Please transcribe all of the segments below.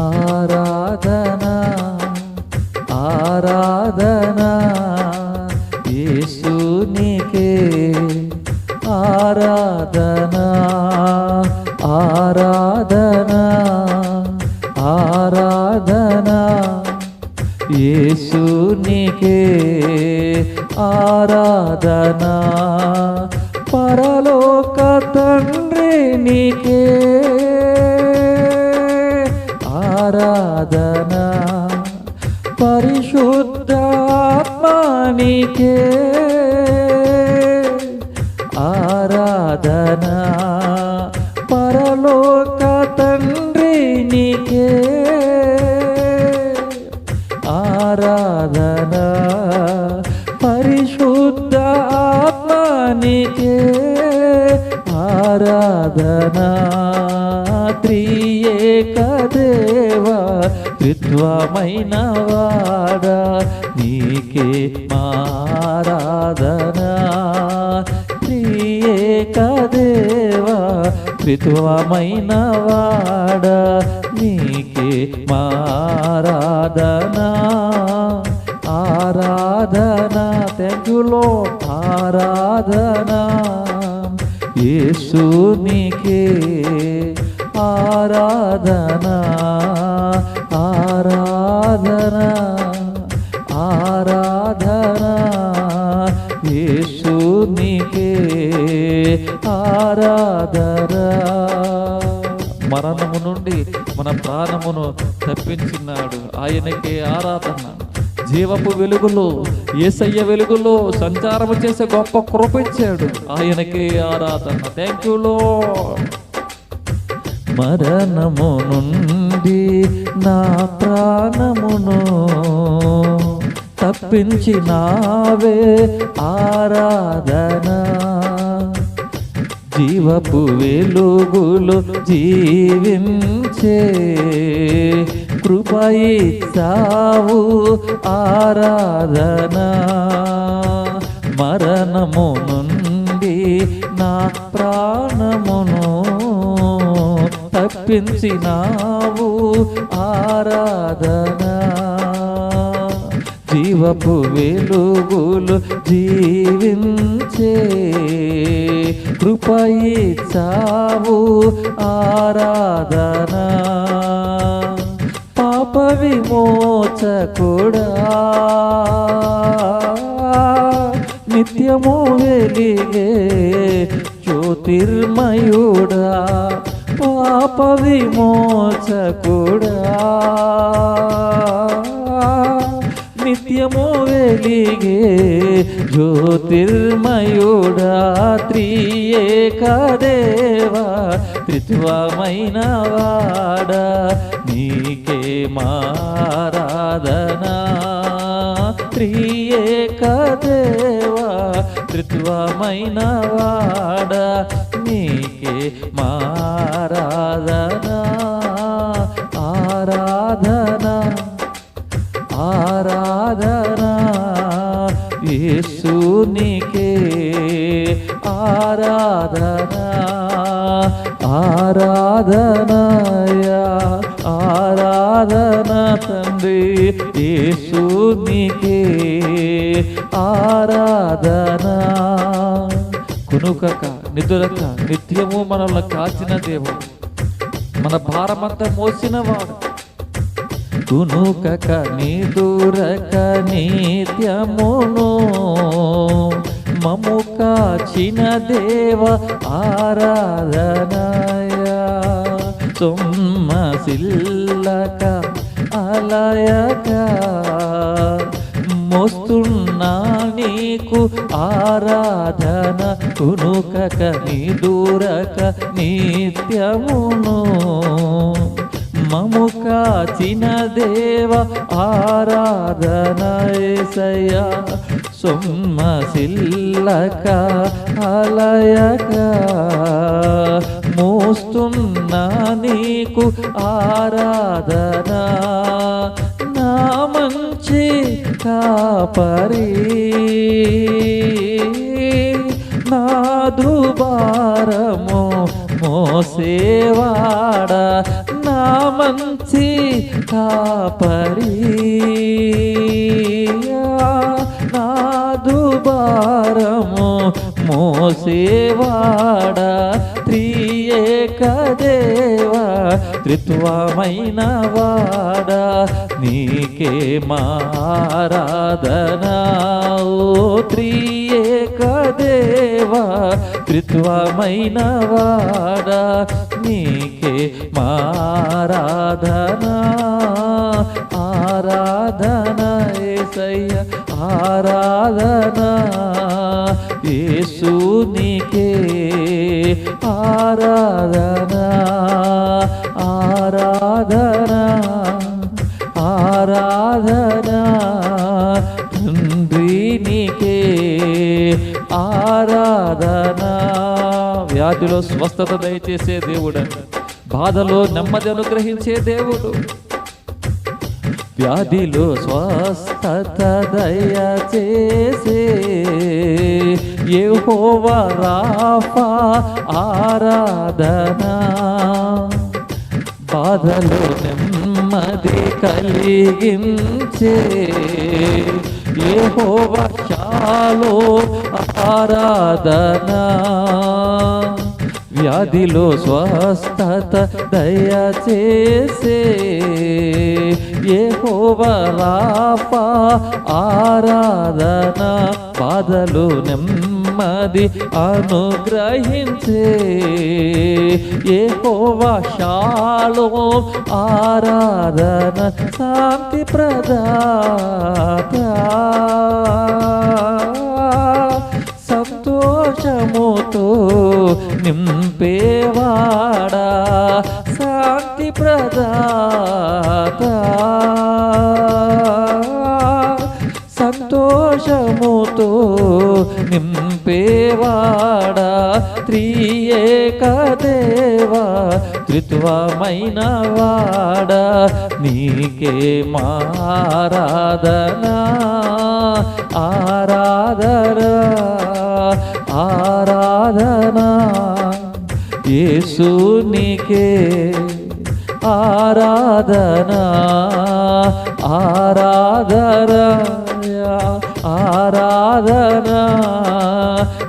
ఆరాధనా ఆరాధనా యేసునికే ఆరాధనా ఆరాధనా ఆరాధనా యేసునికే ఆరాధనా. పరలోక తండ్రి నీకే ఆరాధన పరిశుద్ధాత్మానికే ఆరాధన త్రియేక దేవా త్రిత్వమైన వాడా? నీకే మారాధనా? త్రియేకదేవా త్రిత్వమైన వాడా? నీకే మారాధనా? ఆరాధనా తెలుగులో ఆరాధనా. లో ఆరాధనా ఆరాధనా ఆరాధనా ఆరాధనా యేసునికే ఆరాధనా. మరణము నుండి మన ప్రాణమును తప్పించినాడు ఆయనకే ఆరాధన. జీవపు వెలుగులో ఏసయ్య వెలుగులో సంచారము చేసే గొప్ప కృపించాడు ఆయనకే ఆరాధన. థ్యాంక్ యూ లో మరణము నుండి నా ప్రాణమును తప్పించినావే ఆరాధన. జీవపు వెలుగులు జీవించే కృపయిచ్చావు ఆరాధన. మరణము నుండి నా ప్రాణమును తప్పించినావు ఆరాధన. జీవపు వెలుగులు జీవించే కృపయిచ్చావు ఆరాధన. పాప విమోచకుడా. నిత్యము వెలిగే జ్యోతిర్మయుడా. పాప విమోచకుడా నిత్యము వెలిగే జ్యోతిర్మయుడా త్రియేకదేవా త్రిత్వమైన వాడా నీకే మారాధనా. త్రియేకదేవా త్రిత్వమైన వాడా నీకే మారాధనా ఆరాధనా ఆరాధనా. యేసునికే ఆరాధనా ఆరాధనయా ఆరాధన తండ్రి. యేసునికే ఆరాధనా. కునుకక నిదురక నిత్యము మనల్ని కాచిన దేవుడు. మన భారమంతా మోసినవాడు. కనీ నిదురక నిత్యమును మము కాచిన దేవ ఆరాధనాయ. సొమ్మసిల్లక అలయక మోస్తున్నా నీకు ఆరాధన కునుకక నిదురక నిత్యమును మము కాచిన దేవ ఆరాధన సుమ్మ సొమ్మసిల్లక అలయక మోస్తున్నా నీకు ఆరాధన. నా మంచి కాపరి. నాదు భారము మోసేవాడ నా మంచి కాపరి. నాదు భారము మోసేవాడ త్రియేక దేవా త్రిత్వమైన వాడ నీకే మారాధనా. ఓ త్రియేక దేవా త్రిత్వమైన వాడా నీకే మారాధనా. ఆరాధన ఏసయ్య ఆరాధన. యేసు నీకే ఆరాధన. ఆరాధన ఆరాధన వ్యాధిలో స్వస్థత దయచేసే దేవుడు. బాధలో నెమ్మది అనుగ్రహించే దేవుడు. వ్యాధిలో స్వస్థత దయచేసే యెహోవా రాఫా ఆరాధనా. బాధలో నెమ్మది కలిగించే యెహోవా చాలో ఆరాధన. వ్యాధిలో స్వస్థత దయచేసే యెహోవా రాఫా ఆరాధన బాధలు నెమ్మది అనుగ్రహించే యెహోవా షాలో ఆరాధన శాంతి ప్రదాత. సంతోషముతో నింపేవాడా? శాంతి ప్రదాత. సంతోషముతో నింపేవాడా? త్రియేక దేవా త్రిత్వమైన వాడా నీకే మారాధనా? ఆరాధన? ఆరాధనా? యేసునికే ఆరాధనా ఆరాధనా ఆరాధనా.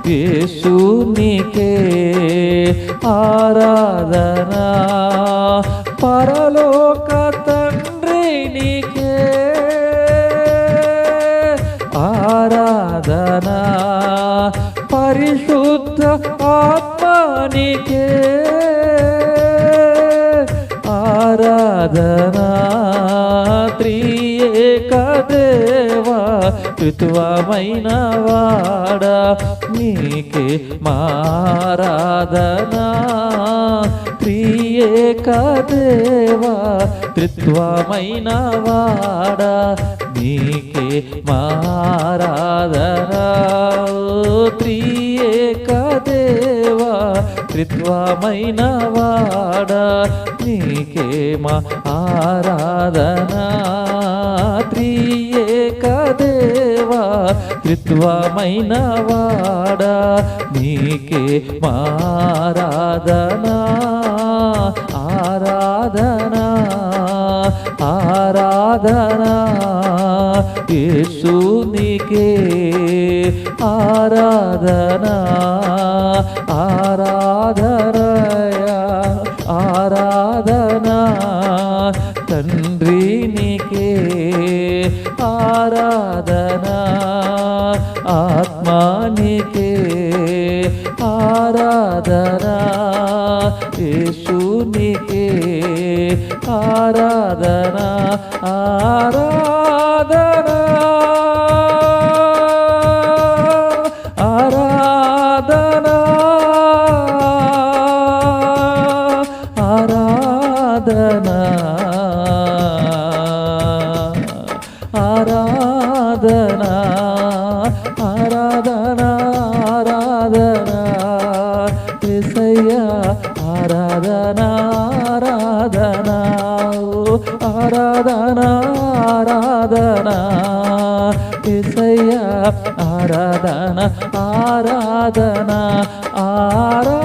యేసునికే ఆరాధనా. పరలోక తండ్రినికే ఆరాధనా. నీకే ఆరాధనా త్రియేక దేవా ఋతువమైన వాడా నీకే మారాధనా త్రియేక దేవా త్రిత్వమైన వాడా నీకే మారాధనా త్రియేక త్రిత్వమైన వాడా? నీకే మా ఆరాధనా? త్రిత్వమైన వాడా? నీకే మారాధన ఆరాధన? ఆరాధన? యేసు నీకే ఆరాధనా? తండ్రి నీకే ఆరాధనా. ఆత్మా నీకే ఆరాధనా. యేసు నీకే ఆరాధనా. ఆరాధనా. ఆరాధనా ఆరాధనా ఆరాధనా